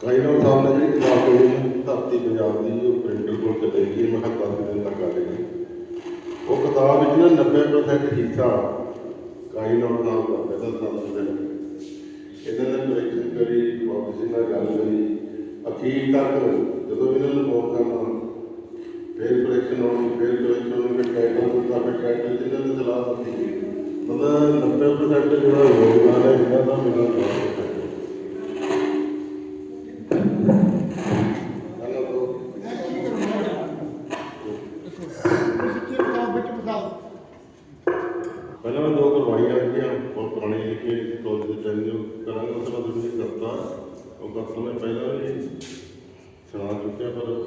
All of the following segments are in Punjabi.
ਕਈ ਸਾਹਿਬ ਨੇ ਜਿਹੜੀ ਕਿਤਾਬ ਪੜ੍ਹੀ ਹੈ ਧਰਤੀ ਪੰਜਾਬ ਦੀ ਉਹ ਪ੍ਰਿੰਟਰ ਕੋਲ ਚਲੇ ਗਈ ਮੈਂ ਕਿਹਾ ਦਸ ਦਿਨ ਤੱਕ ਆ ਜਾਏਗੀ ਉਹ ਕਿਤਾਬ ਵਿੱਚ ਨਾ 90% ਹਿੱਸਾ ਕਾਈ ਨਾਲ ਦਾ ਪਹਿਲਾਂ ਤਾਂ ਦਿਨ ਇਹਨਾਂ ਨੇ ਪ੍ਰੈਕਟਿਸ ਕਰੀ ਪ੍ਰੋਫੈਸਰ ਨਾਲ ਗੱਲ ਕਰੀ। ਅਖੀਰ ਤੱਕ ਜਦੋਂ ਇਹਨਾਂ ਨੂੰ ਮੌਕਾ ਕਰਨਾ ਫਿਰ ਪ੍ਰੈਕਟਿਸ ਹੋਣੀ ਫਿਰ ਪ੍ਰੈਕਟਿਸ ਹੋਣੀ ਫਿਰ ਟਾਈਟਲ ਦਿੱਤਾ ਫਿਰ ਟਾਈਟਲ ਜਿਹਨਾਂ ਨੇ ਚਲਾ ਦਿੱਤੀ ਮਤਲਬ 90% ਜਿਹੜਾ ਯੋਗਦਾਨ ਹੈ ਇਹਨਾਂ ਦਾ ਮੇਰਾ ਬਹੁਤ ਹੈ ਇਹਨਾਂ ਤੋਂ ਪਹਿਲਾਂ ਮੈਂ ਦੋ ਕਰਵਾਈਆਂ ਜਿਹੜੀਆਂ ਬਹੁਤ ਪੁਰਾਣੀਆਂ ਲਿਖੀਆਂ ਤੋਂ ਦੇ ਚੰਗੇ ਕਰਾਂਗਾ ਉਸ ਤੋਂ ਬਾਅਦ ਮੈਂ ਕਰਤਾ ਉਹ ਕਰਤਾ ਮੈਂ ਪਹਿਲਾਂ ਵੀ ਸੁਣਾ ਚੁੱਕਿਆ, ਪਰ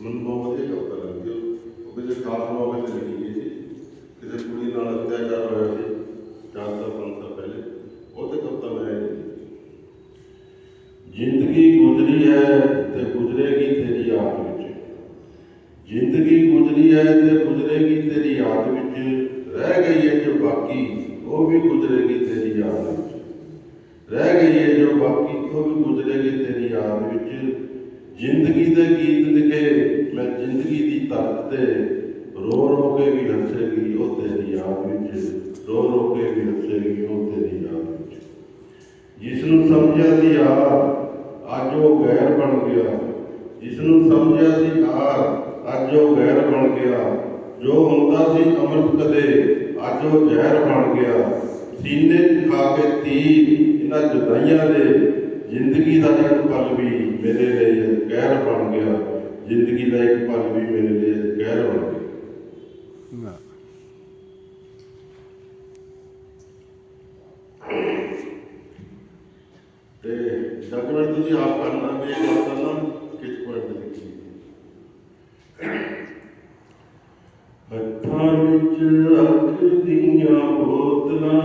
ਮੈਨੂੰ ਬਹੁਤ ਵਧੀਆ ਕਵਿਤਾ ਲੱਗਦੀ ਉਹ। ਕਿਸੇ ਖਾਸ ਮੌਕੇ ਤੇ ਲਿਖੀ ਗਈ ਸੀ। ਕਿਸੇ ਕੁੜੀ ਨਾਲ ਅਤਿਆਚਾਰ ਹੋਇਆ ਸੀ, ਚਾਰ ਸਾਲ, ਪੰਜ ਸਾਲ ਪਹਿਲੇ। ਉਹ ਤੇ ਕਵਿਤਾ ਮੈਂ ਜ਼ਿੰਦਗੀ ਗੁਜ਼ਰੀ ਹੈ ਤੇ ਗੁਜ਼ਰੇਗੀ ਤੇਰੀ ਯਾਦ ਵਿੱਚ। ਜ਼ਿੰਦਗੀ ਗੁਜ਼ਰੀ ਹੈ ਤੇ ਗੁਜ਼ਰੇਗੀ ਤੇਰੀ ਯਾਦ ਵਿੱਚ। ਰਹਿ ਗਈ ਹੈ ਜੋ ਬਾਕੀ, ਉਹ ਵੀ ਗੁਜ਼ਰੇਗੀ ਤੇਰੀ ਯਾਦ ਜੋ ਬਾਕੀ ਉਹ ਵੀ ਤੇਰੀ ਯਾਦ ਵਿੱਚ, ਜ਼ਿੰਦਗੀ ਦੇ ਗੀਤ ਲਿਖੇ, ਮੈਂ ਜ਼ਿੰਦਗੀ ਦੀ ਤਰਕ ਤੇ ਰੋ ਰੋ ਕੇ ਵੀ ਹੱਸੇਗੀ ਉਹ ਤੇਰੀ ਯਾਦ ਵਿੱਚ, ਰੋ ਰੋ ਕੇ ਵੀ ਹੱਸੇਗੀ ਉਹ ਤੇਰੀ ਯਾਦ ਵਿੱਚ। ਜਿਸ ਨੂੰ ਸਮਝਿਆ ਸੀ ਯਾਰ ਅੱਜ ਉਹ ਗੈਰ ਬਣ ਗਿਆ। ਜਿਸ ਨੂੰ ਸਮਝਿਆ ਸੀ ਯਾਰ ਅੱਜ ਉਹ ਗੈਰ ਬਣ ਗਿਆ। ਜੋ ਹੁੰਦਾ ਸੀ ਅੰਮ੍ਰਿਤ ਕਦੇ ਅੱਜ ਉਹ ਜ਼ਹਿਰ ਬਣ ਗਿਆ। ਸੀਨੇ 'ਚ ਖਾ ਕੇ ਤੀਰ ਇਹਨਾਂ ਜੁਦਾਈਆਂ ਦੇ ਜ਼ਿੰਦਗੀ ਦਾ ਇੱਕ ਪਲ ਵੀ ਮੇਰੇ ਲਈ ਗੈਰ ਬਣ ਗਿਆ ਜ਼ਿੰਦਗੀ ਦਾ ਇੱਕ ਪਲ ਵੀ ਮੇਰੇ ਲਈ ਗੈਰ ਬਣ ਗਿਆ। ਤੇ ਡਾਕੂਮੈਂਟ ਤੁਸੀਂ ਆਪ ਕਰਨਾ ਗੱਲ ਕਰਨਾ ਕਿਸ ਪੁਆਇੰਟ ਤੇ ਲਿਖੀ ਹੱਥਾਂ ਵਿੱਚ ਰੱਖ ਦੀਆਂ ਬੋਤਲਾਂ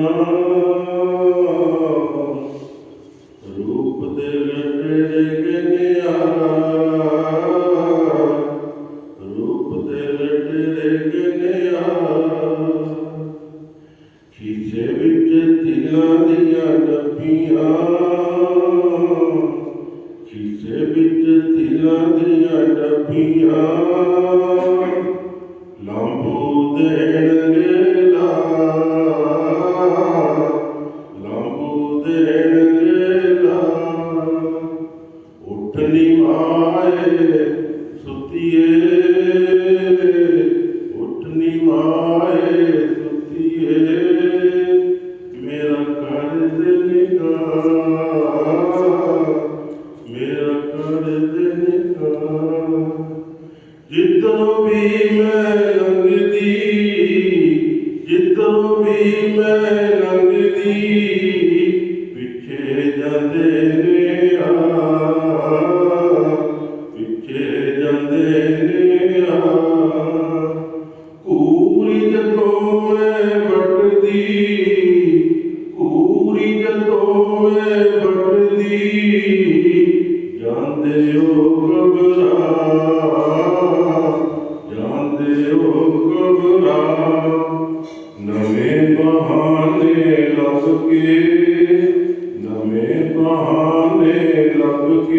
ਜਿੱਦੋਂ ਵੀ ਮੈਂ ਲੰਘਦੀ ਜਿੱਦੋਂ ਵੀ ਮੈਂ ਲੰਘਦੀ ਪਿੱਛੇ ਜਾਂਦੇ ਨੇ ਆ, ਪਿੱਛੇ ਜਾਂਦੇ ਨੇ ਆ। ਕੂਰੀ ਜਦੋਂ ਮੈਂ ਵੱਟਦੀ, ਕੂਰੀ ਜਦੋਂ ਮੈਂ ਵੱਟਦੀ, ਜਾਂਦੇ ਹੋ ਕਬਰਾਂ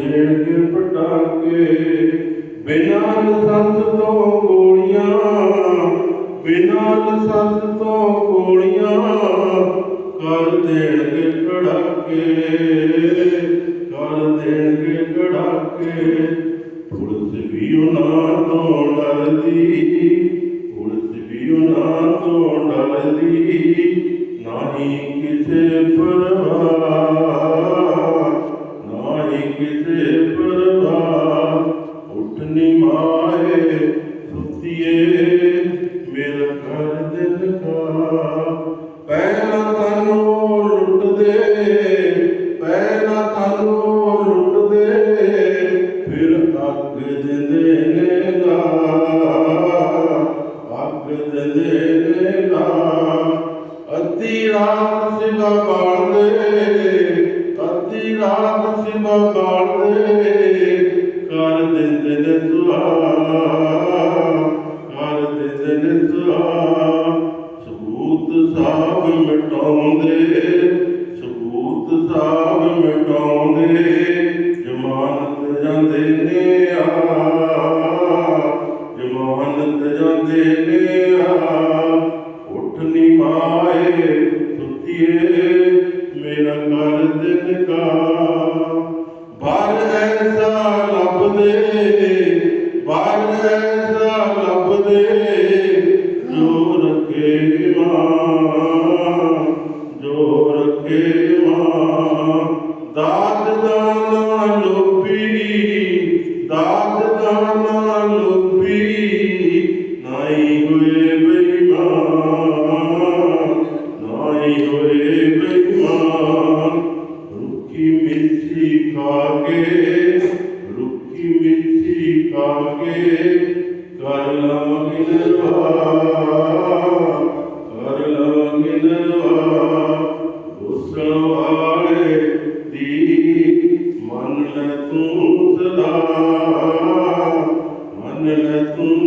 ਫੋੜ ਦੇਣਗੇ ਪਟਾਕੇ। ਬਿਨਾਂ ਲਾਇਸੈਂਸ ਤੋਂ ਗੋਲੀਆਂ, ਬਿਨਾਂ ਲਾਇਸੈਂਸ ਤੋਂ ਗੋਲੀਆਂ ਕਰ ਦੇਣਗੇ ਕੜਾਕੇ, ਕਰ ਦੇਣਗੇ ਕੜਾਕੇ। ਸਿਵਾ ਬਾਲ ਦੇ ਤਤੀ ਰਾਤ ਸਿਵਾ ਬਾਲ ਦੇ ਕਰ ਦਿੰਦੇ ਨੇ ਸੁਹਾ ਕਰ ਦਿੰਦੇ ਨੇ ਸੁਹਾ। ਸਬੂਤ ਸਾਬ ਮਿਟਾਉਂਦੇ, ਸਬੂਤ ਸਾਬ ਮਿਟਾਉਂਦੇ, ਜਮਾਨਤ ਜਾਂਦੇ ਨੇ ਆ। ਜਮਾਨਤ ਜਾਂਦੇ ਨੇ ਆ। ਉੱਠ ਨਹੀਂ ਪਾਏ ਰੱਖੇ ਮਾਂ ਜੋ ਰੱਖੇ ਮਾਂ ਦਾਤ ਦਾਨ